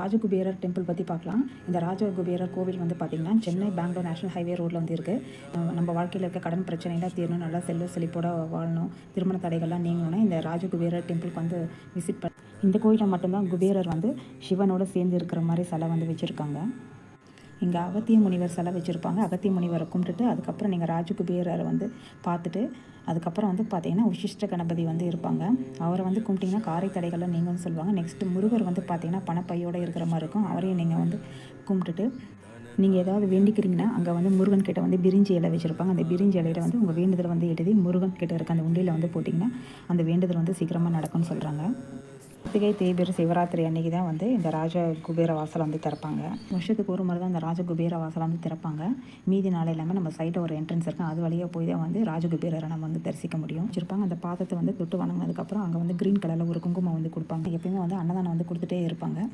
ராஜகுபேரர் temple பற்றி பார்க்கலாம். இந்த ராஜகுபேரர் கோவில் வந்து பார்த்திங்கன்னா சென்னை பெங்களூர் நேஷனல் ஹைவே ரோட்டில் வந்து இருக்குது நம்ம வாழ்க்கையில் இருக்க கடன் பிரச்சனைலாம் தீரணும் நல்லா செல்வ செழிப்போட வாழணும் திருமண தடைகள்லாம் நீங்கணும்னா இந்த ராஜகுபேரர் டெம்பிளுக்கு வந்து விசிட் பண்ண இந்த கோயிலில் மட்டும்தான் குபேரர் வந்து சிவனோட சேர்ந்து இருக்கிற மாதிரி சிலை வந்து வச்சுருக்காங்க. இங்கே அகத்திய முனிவர் சிலை வச்சுருப்பாங்க. அகத்திய முனிவரை கும்பிட்டுட்டு அதுக்கப்புறம் நீங்கள் ராஜகுபேரரை வந்து பார்த்துட்டு அதுக்கப்புறம் வந்து பார்த்தீங்கன்னா உஷிஷ்ட கணபதி வந்து இருப்பாங்க. அவரை வந்து கும்பிட்டிங்கன்னா காரை தடைகள்லாம் நீங்கள்னு சொல்லுவாங்க. நெக்ஸ்ட்டு முருகர் வந்து பார்த்தீங்கன்னா பணப்பையோடு இருக்கிற மாதிரி இருக்கும். அவரையும் நீங்கள் வந்து கும்பிட்டுட்டு நீங்கள் ஏதாவது வேண்டிக்கிறீங்கன்னா அங்கே வந்து முருகன் கிட்ட வந்து பிரிஞ்சி இலை வச்சுருப்பாங்க. அந்த பிரிஞ்சி இலையில வந்து உங்கள் வேண்டுதல் வந்து எழுதி முருகன் கிட்ட இருக்க அந்த உண்டியில் வந்து போட்டிங்கன்னா அந்த வேண்டுதல் வந்து சீக்கிரமாக நடக்கும்னு சொல்கிறாங்க கார்த்திகை தேய்பிர சிவராத்திரி அன்னைக்கு தான் வந்து இந்த ராஜ குபேர வாசலை வந்து திறப்பாங்க. வருஷத்துக்கு ஒரு முறை தான் இந்த ராஜ குபேர வாசலை வந்து திறப்பாங்க. மீதி நாள் இல்லாமல் நம்ம சைட்டில் ஒரு என்ட்ரன்ஸ் இருக்கும் அது வழியாக போய் தான் வந்து ராஜகுபேரரை நம்ம வந்து தரிசிக்க முடியும். வச்சிருப்பாங்க. அந்த பாதத்தை வந்து தொட்டு வணங்கினதுக்கப்புறம் அங்கே வந்து க்ரீன் கலரில் ஒரு குங்குமம் வந்து கொடுப்பாங்க. எப்பயுமே வந்து அன்னதானம் வந்து கொடுத்துட்டே இருப்பாங்க.